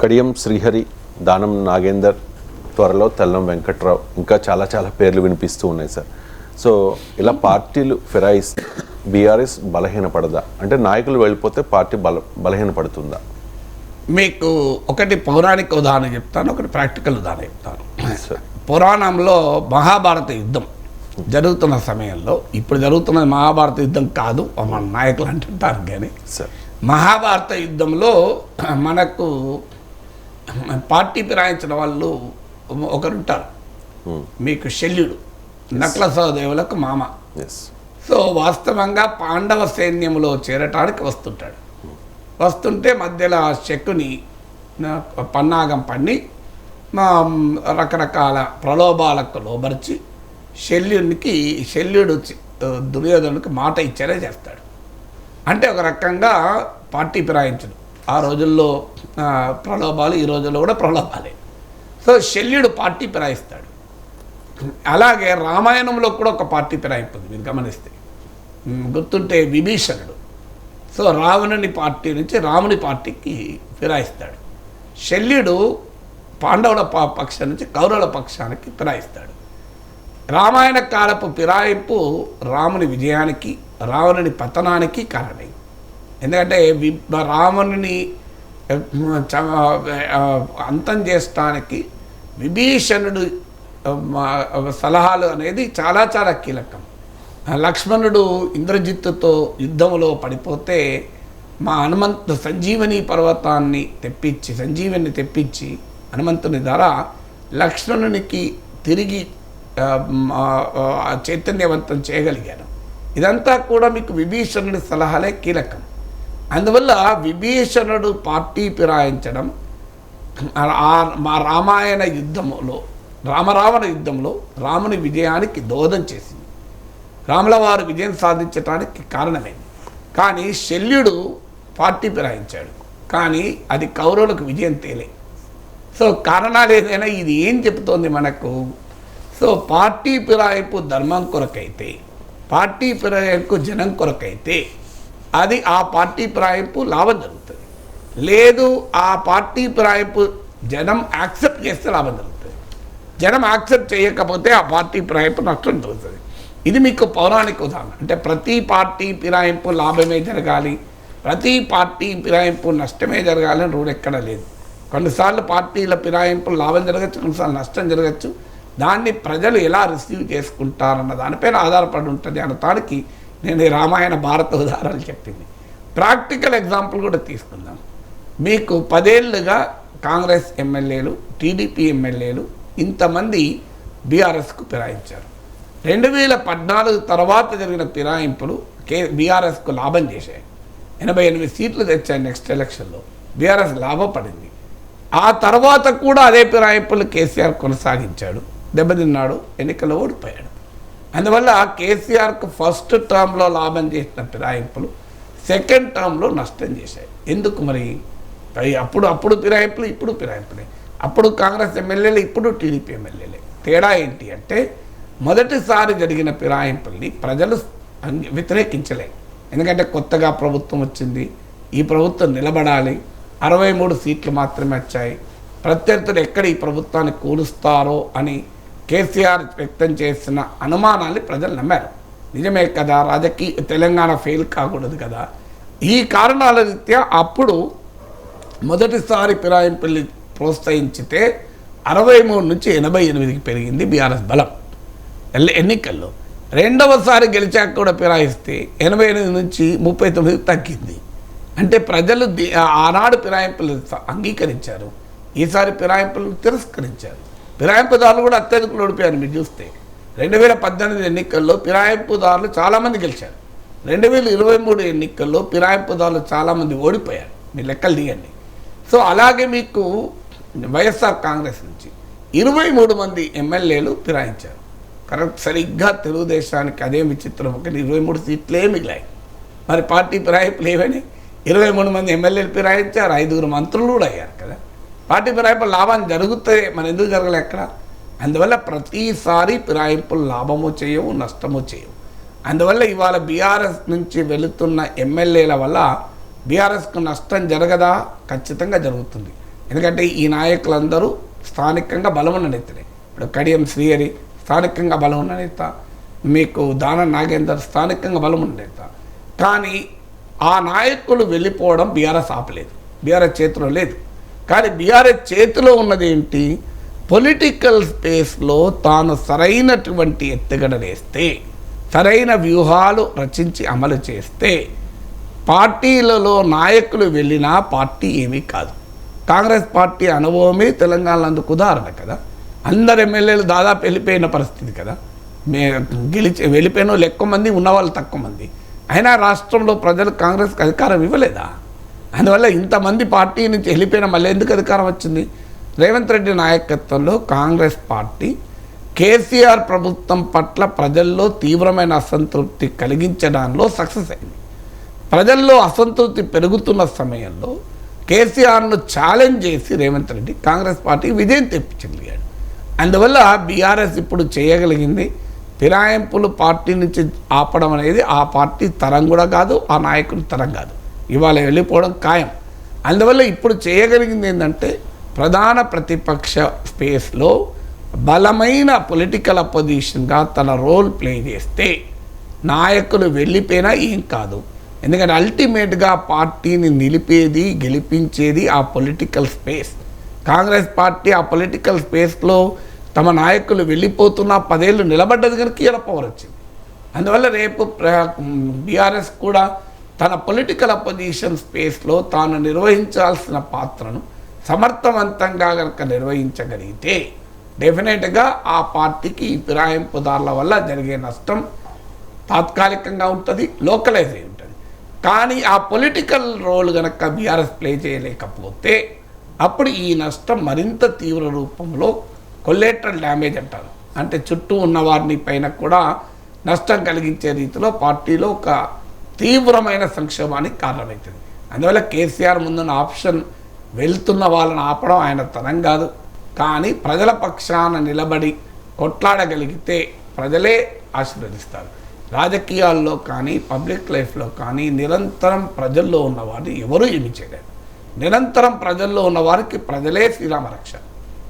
కడియం శ్రీహరి దానం నాగేందర్ త్వరలో తెల్లం వెంకట్రావు. ఇంకా చాలా చాలా పేర్లు వినిపిస్తూ ఉన్నాయి సార్. సో ఇలా పార్టీలు ఫిరాయిస్తే బీఆర్ఎస్ బలహీనపడదా? అంటే నాయకులు వెళ్ళిపోతే పార్టీ బల బలహీనపడుతుందా? మీకు ఒకటి పౌరాణిక ఉదాహరణ చెప్తాను ఒకటి ప్రాక్టికల్ ఉదాహరణ చెప్తాను. పురాణంలో మహాభారత యుద్ధం జరుగుతున్న సమయంలో ఇప్పుడు జరుగుతున్న మహాభారత యుద్ధం కాదు మన నాయకులు అంటుంటారు కానీ సార్ మహాభారత యుద్ధంలో మనకు పార్టీ ఫిరాయించిన వాళ్ళు ఒకరుంటారు. మీకు శల్యుడు నక్ల సహదేవులకు మామ సో వాస్తవంగా పాండవ సైన్యంలో చేరటానికి వస్తుంటాడు. వస్తుంటే మధ్యలో ఆ శకుని పన్నాగం పండి మా రకరకాల ప్రలోభాలకు లోబరిచి శల్యునికి శల్యుడు దుర్యోధనుడికి మాట ఇచ్చేలా చేస్తాడు. అంటే ఒక రకంగా పార్టీ ఫిరాయించడు ఆ రోజుల్లో ప్రలోభాలు ఈ రోజుల్లో కూడా ప్రలోభాలే. సో శల్యుడు పార్టీ పిరాయిస్తాడు అలాగే రామాయణంలో కూడా ఒక పార్టీ పిరాయింపు ఉంది మీరు గమనిస్తే. గుర్తుంటే విభీషణుడు. సో రావణుని పార్టీ నుంచి రాముని పార్టీకి ఫిరాయిస్తాడు. శల్యుడు పాండవుల పక్షం నుంచి కౌరవుల పక్షానికి ఫిరాయిస్తాడు. రామాయణ కాలపు ఫిరాయింపు రాముని విజయానికి రావణుని పతనానికి కారణం ఎందుకంటే వి రావణుని అంతం చేసడానికి విభీషణుడు సలహాలు అనేది చాలా చాలా కీలకం. లక్ష్మణుడు ఇంద్రజిత్తుతో యుద్ధంలో పడిపోతే మా హనుమంతు సంజీవని పర్వతాన్ని తెప్పించి సంజీవని తెప్పించి హనుమంతుని ద్వారా లక్ష్మణునికి తిరిగి చైతన్యవంతం చేయగలిగాను ఇదంతా కూడా మీకు విభీషణుడి సలహాలే కీలకం. అందువల్ల విభీషణుడు పార్టీ ఫిరాయించడం ఆ- మా రామాయణ యుద్ధంలో రామరావణ యుద్ధంలో రాముని విజయానికి దోహదం చేసింది. రాముల వారు విజయం సాధించడానికి కారణమైంది. కానీ శల్యుడు పార్టీ ఫిరాయించాడు. కానీ అది కౌరవులకు విజయం తేలే. సో కారణాలు ఏదైనా ఇది ఏం చెబుతోంది మనకు? సో పార్టీ ఫిరాయింపు ధర్మం కొరకైతే పార్టీ ఫిరాయింపు జనం కొరకైతే అది ఆ పార్టీ ప్రాయంపు లాభం జరుగుతుంది. లేదు ఆ పార్టీ ఫిరాయింపు జనం యాక్సెప్ట్ చేస్తే లాభం జరుగుతుంది. జనం యాక్సెప్ట్ చేయకపోతే ఆ పార్టీ ఫిరాయింపు నష్టం జరుగుతుంది. ఇది మీకు పౌరాణిక ఉదాహరణ. అంటే ప్రతి పార్టీ ఫిరాయింపు లాభమే జరగాలి ప్రతి పార్టీ ఫిరాయింపు నష్టమే జరగాలని రూల్ ఎక్కడ లేదు. కొన్నిసార్లు పార్టీల ఫిరాయింపు లాభం జరగచ్చు కొన్నిసార్లు నష్టం జరగచ్చు. దాన్ని ప్రజలు ఎలా రిసీవ్ చేసుకుంటారన్న దానిపైన ఆధారపడి ఉంటుంది. అనటానికి నేను ఈ రామాయణ భారత ఉదాహరణలు చెప్పింది. ప్రాక్టికల్ ఎగ్జాంపుల్ కూడా తీసుకుందాం. మీకు పదేళ్ళుగా కాంగ్రెస్ ఎమ్మెల్యేలు టీడీపీ ఎమ్మెల్యేలు ఇంతమంది బీఆర్ఎస్కు ఫిరాయించారు. రెండు వేల పద్నాలుగు తర్వాత జరిగిన ఫిరాయింపులు కే బీఆర్ఎస్కు లాభం చేశాయి. ఎనభై ఎనిమిది సీట్లు తెచ్చాయి నెక్స్ట్ ఎలక్షన్లో. బీఆర్ఎస్ లాభపడింది. ఆ తర్వాత కూడా అదే ఫిరాయింపులు కేసీఆర్ కొనసాగించాడు. దెబ్బతిన్నాడు ఎన్నికల్లో ఓడిపోయాడు. అందువల్ల కేసీఆర్కు ఫస్ట్ టర్మ్లో లాభం చేసిన ఫిరాయింపులు సెకండ్ టర్మ్లో నష్టం చేశాయి. ఎందుకు మరి? అప్పుడు అప్పుడు ఫిరాయింపులు ఇప్పుడు ఫిరాయింపులే. అప్పుడు కాంగ్రెస్ ఎమ్మెల్యేలు ఇప్పుడు టీడీపీ ఎమ్మెల్యేలే. తేడా ఏంటి అంటే మొదటిసారి జరిగిన ఫిరాయింపుల్ని ప్రజలు వ్యతిరేకించలే. ఎందుకంటే కొత్తగా ప్రభుత్వం వచ్చింది ఈ ప్రభుత్వం నిలబడాలి. అరవై మూడు సీట్లు మాత్రమే వచ్చాయి. ప్రత్యర్థులు ఎక్కడ ఈ ప్రభుత్వాన్ని కూలుస్తారో అని కేసీఆర్ వ్యక్తం చేసిన అనుమానాన్ని ప్రజలు నమ్మారు. నిజమే కదా రాజకీయ తెలంగాణ ఫెయిల్ కాకూడదు కదా. ఈ కారణాల రీత్యా అప్పుడు మొదటిసారి ఫిరాయింపుల్ని ప్రోత్సహించితే అరవై మూడు నుంచి ఎనభై ఎనిమిదికి పెరిగింది బీఆర్ఎస్ బలం. ఎల్ ఎన్నికల్లో రెండవసారి గెలిచాక కూడా ఫిరాయిస్తే ఎనభై ఎనిమిది నుంచి ముప్పై తొమ్మిది తగ్గింది. అంటే ప్రజలు ఆనాడు ఫిరాయింపులు స- అంగీకరించారు. ఈసారి ఫిరాయింపులను తిరస్కరించారు. ఫిరాయింపుదారులు కూడా అత్యధికులు ఓడిపోయారు మీరు చూస్తే. రెండు వేల పద్దెనిమిది ఎన్నికల్లో ఫిరాయింపుదారులు చాలామంది గెలిచారు. రెండు వేల ఇరవై మూడు ఎన్నికల్లో ఫిరాయింపుదారులు చాలామంది ఓడిపోయారు. మీ లెక్కలు దిగండి సో అలాగే మీకు వైఎస్ఆర్ కాంగ్రెస్ నుంచి ఇరవై మూడు మంది ఎమ్మెల్యేలు ఫిరాయించారు కరెక్ట్ సరిగ్గా తెలుగుదేశానికి అదే విచిత్రం. ఒకటి ఇరవై మూడు సీట్లే మిగిలాయి. మరి పార్టీ ఫిరాయింపులు ఏవని? ఇరవై మూడు మంది ఎమ్మెల్యేలు ఫిరాయించారు ఐదుగురు మంత్రులు కూడా అయ్యారు. పార్టీ ఫిరాయింపులు లాభం జరుగుతాయి మన ఎందుకు జరగలే ఎక్కడ? అందువల్ల ప్రతిసారి ఫిరాయింపులు లాభము చేయవు నష్టము చేయవు. అందువల్ల ఇవాళ బీఆర్ఎస్ నుంచి వెళుతున్న ఎమ్మెల్యేల వల్ల బీఆర్ఎస్కు నష్టం జరగదా? ఖచ్చితంగా జరుగుతుంది. ఎందుకంటే ఈ నాయకులందరూ స్థానికంగా బలమున్న నేతలే. ఇప్పుడు కడియం శ్రీహరి స్థానికంగా బలమున్న నేత మీకు దాన నాగేందర్ స్థానికంగా బలమున్న నేత. కానీ ఆ నాయకులు వెళ్ళిపోవడం బీఆర్ఎస్ ఆపలేదు. బీఆర్ఎస్ చేతిలో లేదు. కానీ బీఆర్ఎస్ చేతిలో ఉన్నది ఏంటి? పొలిటికల్ స్పేస్లో తాను సరైనటువంటి ఎత్తుగడలేస్తే సరైన వ్యూహాలు రచించి అమలు చేస్తే పార్టీలలో నాయకులు వెళ్ళినా పార్టీ ఏమీ కాదు. కాంగ్రెస్ పార్టీ అనుభవమే తెలంగాణలో అందుకు ఉదాహరణ కదా. అందరు ఎమ్మెల్యేలు దాదాపు వెళ్ళిపోయిన పరిస్థితి కదా. మే గెలిచి వెళ్ళిపోయిన వాళ్ళు ఎక్కువ మంది ఉన్నవాళ్ళు తక్కువ మంది. అయినా రాష్ట్రంలో ప్రజలు కాంగ్రెస్కి అధికారం ఇవ్వలేదా? అందువల్ల ఇంతమంది పార్టీ నుంచి వెళ్ళిపోయిన మళ్ళీ ఎందుకు అధికారం వచ్చింది? రేవంత్ రెడ్డి నాయకత్వంలో కాంగ్రెస్ పార్టీ కేసీఆర్ ప్రభుత్వం పట్ల ప్రజల్లో తీవ్రమైన అసంతృప్తి కలిగించడంలో సక్సెస్ అయింది. ప్రజల్లో అసంతృప్తి పెరుగుతున్న సమయంలో కేసీఆర్ను ఛాలెంజ్ చేసి రేవంత్ రెడ్డి కాంగ్రెస్ పార్టీ విజయం తెప్పించగలిగాడు అందువల్ల బీఆర్ఎస్ ఇప్పుడు చేయగలిగింది. ఫిరాయింపులు పార్టీ నుంచి ఆపడం అనేది ఆ పార్టీ తరం కూడా కాదు ఆ నాయకుడు తరం కాదు. ఇవాళ వెళ్ళిపోవడం ఖాయం. అందువల్ల ఇప్పుడు చేయగలిగింది ఏంటంటే ప్రధాన ప్రతిపక్ష స్పేస్లో బలమైన పొలిటికల్ అపోజిషన్గా తన రోల్ ప్లే చేస్తే నాయకులు వెళ్ళిపోయినా ఏం కాదు. ఎందుకంటే అల్టిమేట్గా పార్టీని నిలిపేది గెలిపించేది ఆ పొలిటికల్ స్పేస్ కాంగ్రెస్ పార్టీ ఆ పొలిటికల్ స్పేస్లో తమ నాయకులు వెళ్ళిపోతున్న పదేళ్ళు నిలబడ్డది కనుక ఇలా పవర్ వచ్చింది. అందువల్ల రేపు బీఆర్ఎస్ కూడా తన పొలిటికల్ అపోజిషన్ స్పేస్లో తాను నిర్వహించాల్సిన పాత్రను సమర్థవంతంగా కనుక నిర్వహించగలిగితే డెఫినెట్గా ఆ పార్టీకి ఈ ఫిరాయింపుదారుల వల్ల జరిగే నష్టం తాత్కాలికంగా ఉంటుంది లోకలైజ్ అయి ఉంటుంది. కానీ ఆ పొలిటికల్ రోల్ కనుక బీఆర్ఎస్ ప్లే చేయలేకపోతే అప్పుడు ఈ నష్టం మరింత తీవ్ర రూపంలో కొల్లేటరల్ డ్యామేజ్ అంటారు. అంటే చుట్టూ ఉన్న వారిని పైన కూడా నష్టం కలిగించే రీతిలో పార్టీలో ఒక తీవ్రమైన సంక్షోభానికి కారణమవుతుంది అందువల్ల కేసీఆర్ ముందున్న ఆప్షన్ వెళ్తున్న వాళ్ళని ఆపడం ఆయన తరం కాదు. కానీ ప్రజల పక్షాన నిలబడి కొట్లాడగలిగితే ప్రజలే ఆశీర్వదిస్తారు. రాజకీయాల్లో కానీ పబ్లిక్ లైఫ్లో కానీ నిరంతరం ప్రజల్లో ఉన్నవారిని ఎవరూ ఏమి చేయలేరు నిరంతరం ప్రజల్లో ఉన్నవారికి ప్రజలే శ్రీరామరక్ష.